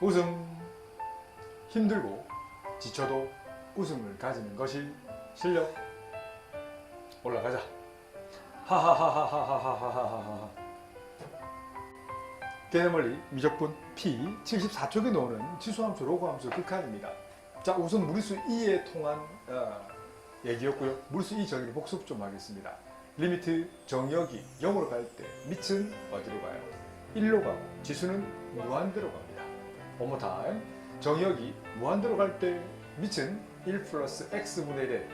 웃음. 힘들고 지쳐도 웃음을 가지는 것이 실력. 올라가자. 하하하하하하하하하 개념원리 미적분 P 74쪽에 나오는 지수함수 로그함수 극한입니다. 자 우선 무리수 2에 통한 어, 얘기였고요. 무리수 2 정의를 복습 좀 하겠습니다. 리미트 정역이 0으로 갈 때 밑은 어디로 가요? 1로 가고 지수는 무한대로 갑니 time. 정역이 무한대로 갈 때 밑은 1 플러스 x분의 1에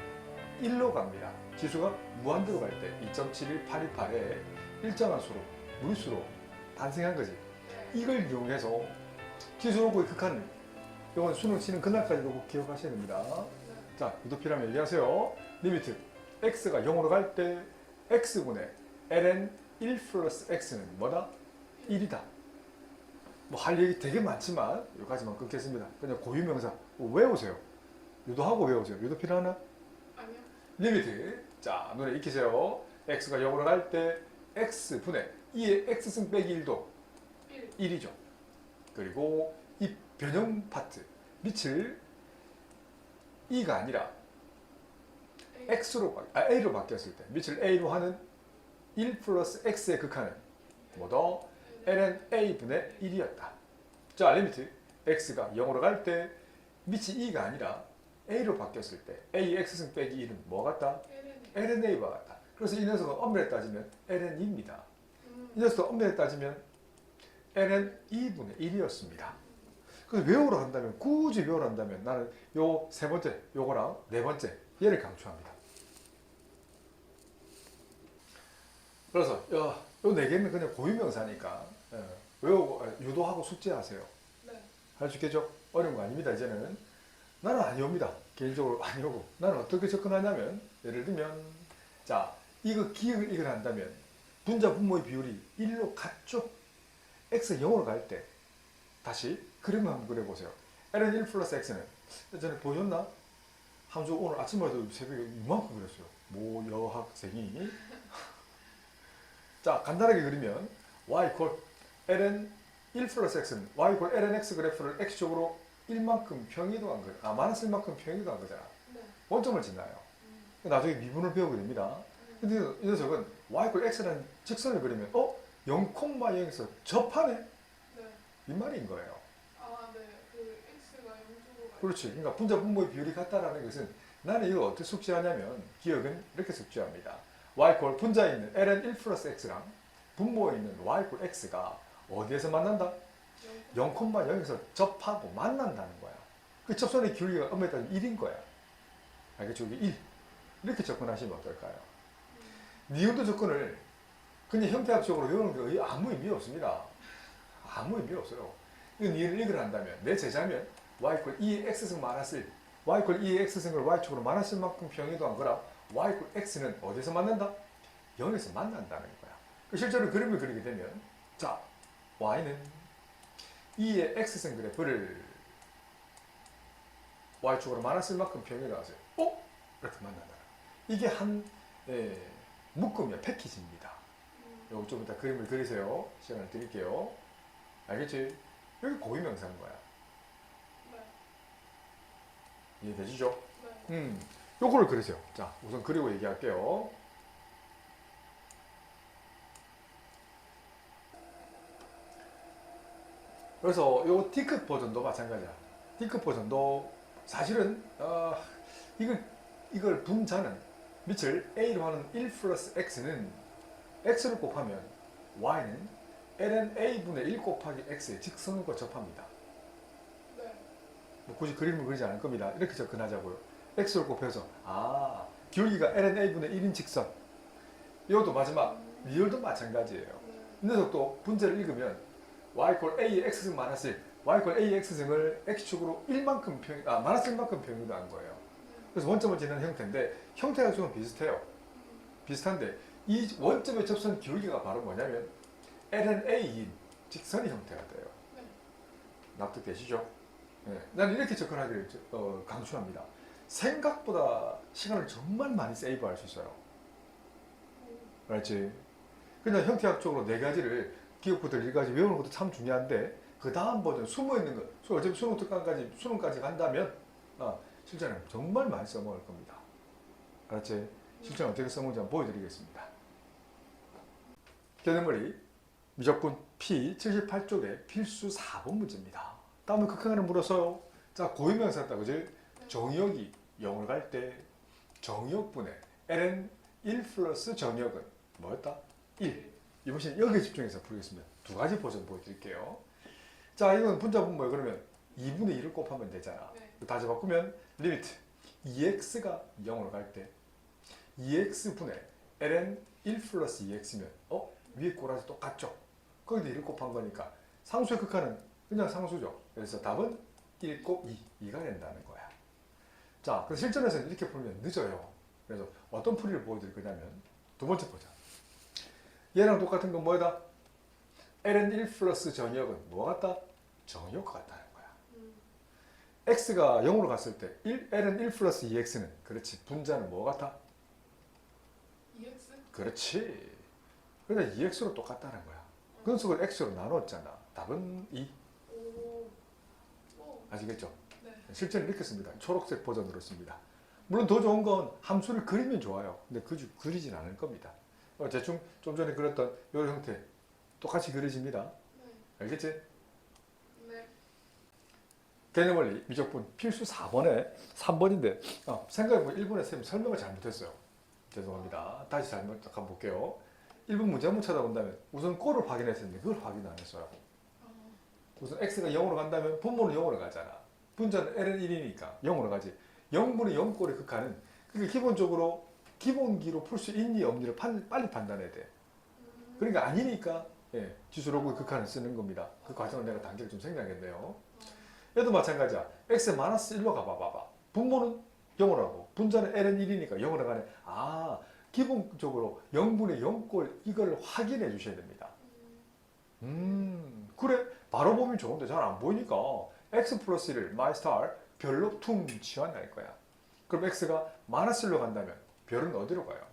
1로 갑니다. 지수가 무한대로 갈 때 2.71828에 일정한 수로 무리수로 탄생한 거지. 이걸 이용해서 지수로고의 극한을 이건 수능 치는 그날까지도 꼭 기억하셔야 됩니다. 자, 유도피라면 얘기하세요. 리미트 x가 0으로 갈 때 x분의 ln 1 플러스 x는 뭐다? 1이다. 뭐 할 얘기 되게 많지만 여기까지만 끊겠습니다. 그냥 고유명사 뭐 외우세요. 유도하고 외우세요. 유도 필요하나? 아니요. 리미트. 자, 눈에 익히세요. x가 0으로 갈 때 x분의 2의 x승 빼기 1도 1. 1이죠. 그리고 이 변형 파트 밑을 2가 아니라 x로 바, 아, a로 바뀌었을 때 밑을 a로 하는 1 플러스 x의 극한은 뭐더 ln a분의 1이었다. 자, 리미트 x가 0으로 갈 때 밑이 2가 아니라 a로 바뀌었을 때 a x승 빼기 1은 뭐 같다? LN. a와 같다. 그래서 이 녀석은 엄밀히 따지면 ln 2입니다. 음. 이 녀석도 엄밀히 따지면 ln 2분의 1이었습니다. 그래서 외우러 한다면 굳이 외우러 한다면 나는 요 세 번째 요거랑 네 번째 얘를 강추합니다. 그래서 요 네 개는 그냥 고유명사니까 예, 외우고 아, 유도하고 숙제하세요. 네. 할 수 있겠죠? 어려운 거 아닙니다. 이제는 나는 안 옵니다. 개인적으로 안 오고 나는 어떻게 접근하냐면 예를 들면 자 이거 기억을 이걸 한다면 분자 분모의 비율이 1로 같죠? x 0으로 갈 때 다시 그림을 한번 그려보세요. ln 1 플러스 x는 전에 보셨나? 함수 오늘 아침에도 새벽에 이만큼 그렸어요. 모 여학생이 자 간단하게 그리면 y 콜 ln 1 플러스 x는 y 콜 ln x 그래프를 x쪽으로 1만큼 평이도한 거예요. 아 마이너스 1만큼 평이도한 거잖아. 네. 원점을 짓나요? 음. 나중에 미분을 배우게 됩니다. 근데 이 녀석은 y 콜 x라는 직선을 그리면 어? 0,0에서 접하네? 네. 이 말인 거예요. 아, 네. 그 X가 0쪽으로 가요. 그렇지. 그러니까 분자 분모의 비율이 같다라는 것은 나는 이걸 어떻게 숙지하냐면 기억은 이렇게 숙지합니다. y 콜 분자에 있는 ln 1 플러스 x랑 분모에 있는 y 콜 x가 어디에서 만난다? 0,0에서 접하고 만난다는 거야. 그 접선의 기울기가 엄밀히 따지면 1인 거야. 알겠죠? 이게 1. 이렇게 접근하시면 어떨까요? 니은도 접근을 그냥 형태학적으로 외우는 게 아무 의미 없습니다. 아무 의미 없어요. 이 니은을 읽으려 한다면 내 제자면 y 콜 2의 x승 마이너스 1 y 콜 2의 x승을 y축으로 마이너스 1만큼 평이도한 거라 y 콜 x는 어디서 만난다? 0에서 만난다는 거야. 그 실제로 그림을 그리게 되면 자 y는 2의 x승 그래프를 y축으로 마이너스 1만큼 평이도하세요. 어? 이렇게 만난다. 이게 한 예, 묶음이야 패키지입니다. 음. 요거 좀 이따 그림을 그리세요. 시간을 드릴게요. 알겠지? 여기 고유명사인 거야. 네. 이해되시죠? 네. 음, 요거를 그리세요. 자, 우선 그리고 얘기할게요. 그래서 요 디크 버전도 마찬가지야. 디크 버전도 사실은 어, 이걸 이걸 분자는 밑을 a로 하는 1 플러스 x는 x를 곱하면 y는 ln a분의 1 곱하기 x의 직선과 접합니다. 네. 뭐 굳이 그림을 그리지 않을 겁니다. 이렇게 접근하자고요. x를 곱해서 아 기울기가 ln a분의 1인 직선. 이것도 마지막 리얼도 마찬가지예요. 네. 이 녀석도 분자를 읽으면 y 콜 a의 x승 마이너스 1, y 콜 a의 x승을 x축으로 1만큼 평, 아 마이너스 1만큼 평이도한 거예요. 그래서 원점을 짓는 형태인데 형태가 좀 비슷해요. 비슷한데 이 원점의 접선 기울기가 바로 뭐냐면 ln a인 직선의 형태가 돼요. 네. 납득되시죠? 네. 나는 이렇게 접근하기를 저- 어, 강추합니다. 생각보다 시간을 정말 많이 세이브할 수 있어요. 알지? 그냥 형태학적으로 네 가지를 기억부터 일까지 외우는 것도 참 중요한데 그 다음 버전 숨어 있는 거. 수- 어차피 수능 특강까지 수능까지 간다면 어, 실전에 정말 많이 써먹을 겁니다. 알았지? 실전 어떻게 써먹는지 한번 보여드리겠습니다. 개념머리 미적분 P 78쪽에 필수 4번 문제입니다. 다음은 극한을 물어서요. 자 고유명사 다 그지? 정역이 0을 갈때 정역분의 ln 1 플러스 정역은 뭐였다? 1. 이번 시는 여기에 집중해서 풀겠습니다. 두 가지 버전 보여드릴게요. 자 이건 분자분 뭐예요? 그러면 2분의 1을 곱하면 되잖아. 네. 다시 바꾸면 리미트 2x가 0으로 갈 때 2x분의 ln 1 플러스 2x면 어? 위에 꼬라지 똑같죠? 거기다 1을 곱한 거니까 상수의 극한은 그냥 상수죠. 그래서 답은 1 곱 2, 2가 된다는 거야. 자, 그래서 실전에서는 이렇게 풀면 늦어요. 그래서 어떤 풀이를 보여드릴 거냐면 두 번째 보자. 얘랑 똑같은 건 뭐다? ln 1 플러스 정역은 뭐 같다? 정역 같다는 거야. 음. x가 0으로 갔을 때 1, ln 1 플러스 2x는 그렇지 분자는 뭐 같아? EX? 그렇지 그러니까 2x로 똑같다는 거야 그 녀석을 x로 나눴잖아 답은 2 오. 오. 아시겠죠? 네. 실제는 이렇게 씁니다 초록색 버전으로 씁니다 물론 더 좋은 건 함수를 그리면 좋아요 근데 그 그리진 않을 겁니다 어, 대충 좀 전에 그렸던 이 형태 똑같이 그려집니다 네. 알겠지? 네. 개념 원리 미적분 필수 4번에 3번인데 아, 생각해보면 1번에 쌤이 설명을 잘못했어요. 죄송합니다. 다시 잘못 한번 볼게요. 1번 문제 한번 찾아본다면 우선 꼴을 확인했었는데 그걸 확인 안 했어요. 어. 우선 x가 0으로 간다면 분모는 0으로 가잖아. 분자는 l은 1이니까 0으로 가지. 0분의 0꼴의 극한은 그게 기본적으로 기본기로 풀 수 있니 없니를 판- 빨리 판단해야 돼. 음. 그러니까 아니니까 예, 지수로그 극한을 쓰는 겁니다. 그 과정을 내가 단계를 좀 생략했네요. 얘도 마찬가지야. x 마이너스 1로 가봐봐봐. 분모는 0으로 하고 분자는 ln 1이니까 0으로 가네. 아 기본적으로 0분의 0꼴 이걸 확인해 주셔야 됩니다. 음. 음 그래 바로 보면 좋은데 잘 안 보이니까 x 플러스 1을 my star 별로 퉁 치환할 거야. 그럼 x가 마이너스 1로 간다면 별은 어디로 가요?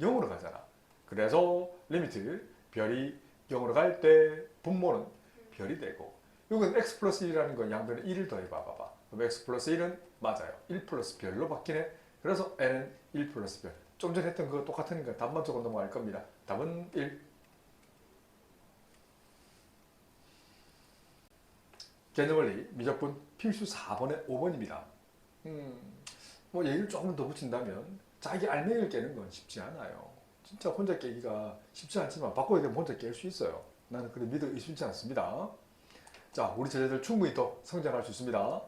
0. 0으로 가잖아. 그래서 리미트 별이 0으로 갈 때 분모는 별이 되고 이건 x 플러스 1이라는 건 양변에 1을 더해 봐봐봐. 그럼 x 플러스 1은 맞아요. 1 플러스 별로 바뀌네. 그래서 n은 1 플러스 별. 좀 전에 했던 그거 똑같으니까 답만 적어 넘어갈 겁니다. 답은 1. 개념원리 미적분 필수 4번에 5번입니다. 음, 뭐 얘기를 조금 더 붙인다면 자기 알맹이를 깨는 건 쉽지 않아요. 진짜 혼자 깨기가 쉽지 않지만 바꿔야 되면 혼자 깰 수 있어요. 나는 그래 믿어 의심치 않습니다. 자, 우리 제자들 충분히 더 성장할 수 있습니다.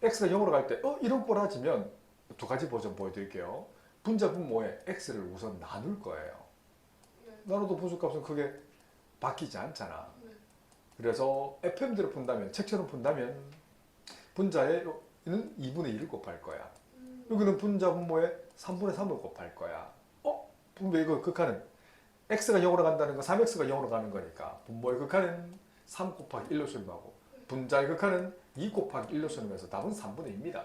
x가 0으로 갈 때, 어, 이런 꼬라지면 두 가지 버전 보여드릴게요. 분자 분 모에 x를 우선 나눌 거예요. 네. 나눠도 분수값은 크게 바뀌지 않잖아. 네. 그래서 FM대로 푼다면, 책처럼 푼다면 분자에는 2분의 1을 곱할 거야. 음. 여기는 분자 분모에 3분의 3을 곱할 거야. 어? 분모의 그 극한은 x가 0으로 간다는 건 3x가 0으로 가는 거니까 분모의 극한은 3 곱하기 1로 수렴하고 분자의 극한은 2 곱하기 1로 수렴해서 답은 3분의 2입니다.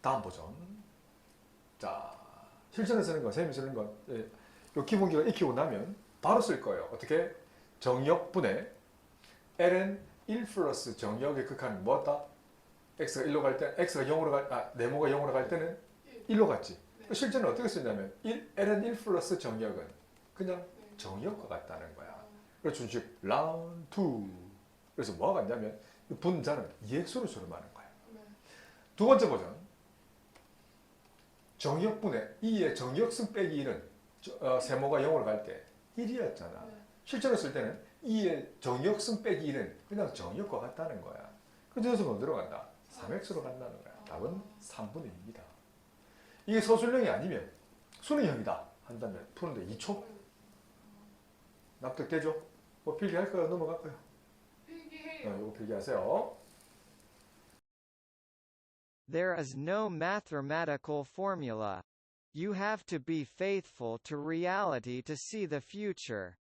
다음 버전. 자, 실전에 쓰는 건, 쌤이 쓰는 건, 예, 요 기본기가 익히고 나면 바로 쓸 거예요. 어떻게? 정역분의 ln 1 플러스 정역의 극한은 뭐다? X가 1로 갈 때, x가 0으로 갈, 아, 네모가 0으로 갈 때는 1로 갔지. 네. 실제는 어떻게 쓰냐면 1, ln 1 플러스 정역은 그냥 네. 정역과 같다는 거야. 어. 그래서 준식 라운드 2. 그래서 뭐가 같냐면 이 분자는 2x로 수렴하는 거야. 네. 두 번째 버전. 정역분의 2의 정역승 빼기 1은 어, 세모가 0으로 갈 때 1이었잖아. 네. 실제로 쓸 때는 2의 정역승 빼기 1은 그냥 정역과 같다는 거야. 그래서 녀석은 어디로 간다? 3x로 간다는 거야. 답은 3분의 2입니다. 이게 서술형이 아니면 수능형이다 한다면 푸는데 2초 납득되죠? 뭐 필기할까요? 넘어갈까요? 어, 필기해요. 이거 필기하세요. There is no mathematical formula. You have to be faithful to reality to see the future.